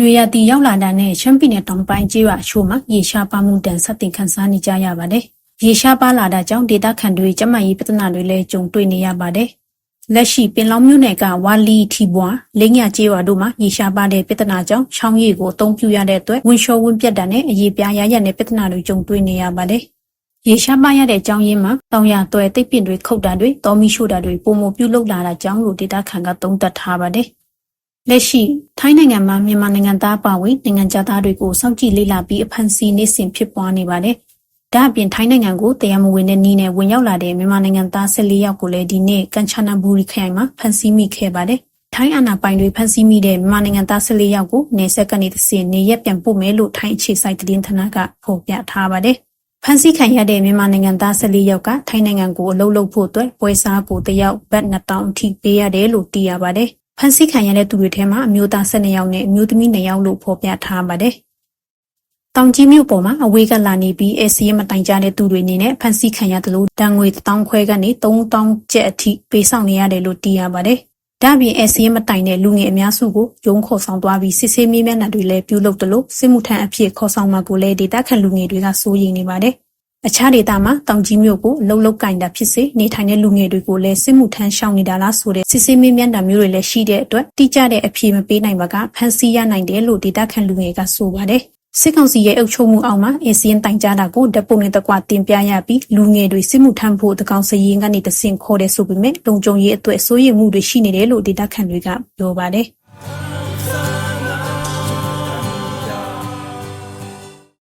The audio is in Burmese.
နွေရာသီရောက်လာတာနဲ့ရှမ်းပြည်နယ်တောင်ပိုင်းကျေးရွာအချို့မှာရေရှားပါမှုတန်ဆက်တင်ခန်းစားနေကြရပါတယ်။ရေရှားပါလာတာကြောင့်ဒေသခံတွေကျန်းမာရေးပြဿနာတွေလည်းကြုံတွေ့နေရပါတယ်။လက်ရှိပင်လောင်မြို့နယ်ကဝါလီထီပွားလိမ့်ညကျေးရွာတို့မှာရေရှားပါတဲ့ပြဿနာကြောင့်ချောင်းရည်ကိုအသုံးပြုရတဲ့အတွက်ဝင်းလျှောဝင်းပြတ်တာနဲ့အရေးပြားရရတဲ့ပြဿနာတွေကြုံတွေ့နေရပါတယ်။ရေရှားပါရတဲ့အကြောင်းရင်းမှာတောင်ရသွဲတိတ်ပင်တွေခုတ်တာတွေတောမီရှို့တာတွေပုံမပြုတ်လောက်လာတာကြောင့်လို့ဒေသခံကသုံးသပ်ထားပါတယ်။ လက်ရှိထိုင်းနိုင်ငံမှာမြန်မာနိုင်ငံသားပါဝင်နိုင်ငံသားတွေကိုစောင့်ကြည့်လေ့လာပြီးအဖမ်းဆီးနေစဉ်ဖြစ်ပွားနေပါတယ်။ဒါ့အပြင်ထိုင်းနိုင်ငံကိုတရားမဝင်တဲ့နည်းနဲ့ဝင်ရောက်လာတဲ့မြန်မာနိုင်ငံသား14ယောက်ကိုလည်းဒီနေ့ကန်ချနာဘူရီခရိုင်မှာဖမ်းဆီးမိခဲ့ပါတယ်။ထိုင်းအာဏာပိုင်တွေဖမ်းဆီးမိတဲ့မြန်မာနိုင်ငံသား14ယောက်ကိုနေဆက်ကနေတစ်စင်နေရက်ပြန်ပို့မယ်လို့ထိုင်းအခြေစိုက်သတင်းဌာနကဖော်ပြထားပါတယ်။ဖမ်းဆီးခံရတဲ့မြန်မာနိုင်ငံသား14ယောက်ကထိုင်းနိုင်ငံကိုအလုပ်လုပ်ဖို့အတွက်ပွဲစားကိုတယောက်ဘတ်2000အထိပေးရတယ်လို့သိရပါတယ်။ ဖမ်းဆီးခံရတဲ့သူတွေထဲမှာအမျိုးသား12ယောက်နဲ့အမျိုးသမီး2ယောက်လို့ဖော်ပြထားပါတယ်။တောင်ကြီးမြို့ပေါ်မှာအဝေးကလာနေပြီးအစီရမတိုင်ကြတဲ့သူတွေအနေနဲ့ဖမ်းဆီးခံရတယ်လို့တန်ငွေ1000ခွဲကနေ3000ကျပ်အထိပေးဆောင်နေရတယ်လို့သိရပါတယ်။ဒါ့အပြင်အစီရမတိုင်တဲ့လူငယ်အများစုကိုရုံးခေါ်ဆောင်သွားပြီးစစ်ဆေးမေးမြန်းတာတွေလည်းပြုလုပ်တယ်လို့စစ်မှုထမ်းအဖြစ်ခေါ်ဆောင်မှာကိုလည်းဒေသခံလူငယ်တွေကစိုးရိမ်နေပါတယ်။ အခြားဒေသမှာတောင်ကြီးမြို့ကိုအလုတ်လုတ်ကင်တာဖြစ်စေနေထိုင်တဲ့လူငယ်တွေကိုလည်းစစ်မှုထမ်းရှောင်နေတာလားဆိုတဲ့စစ်ဆေးမေးမြန်းတာမျိုးတွေလည်းရှိတဲ့အတွက်တိကျတဲ့အဖြေမပေးနိုင်ပါကဖမ်းဆီးရနိုင်တယ်လို့ဒေသခံလူငယ်ကဆိုပါတယ်စစ်ကောင်စီရဲ့အုပ်ချုပ်မှုအောက်မှာအစီရင်တိုင်ကြားတာကိုဓာတ်ပုံနဲ့တကွတင်ပြရပြီးလူငယ်တွေစစ်မှုထမ်းဖို့တကောင်စရင်ကနေတဆင့်ခေါ်တယ်ဆိုပေမဲ့လုံခြုံရေးအတွက်စိုးရိမ်မှုတွေရှိနေတယ်လို့ဒေသခံတွေကပြောပါတယ်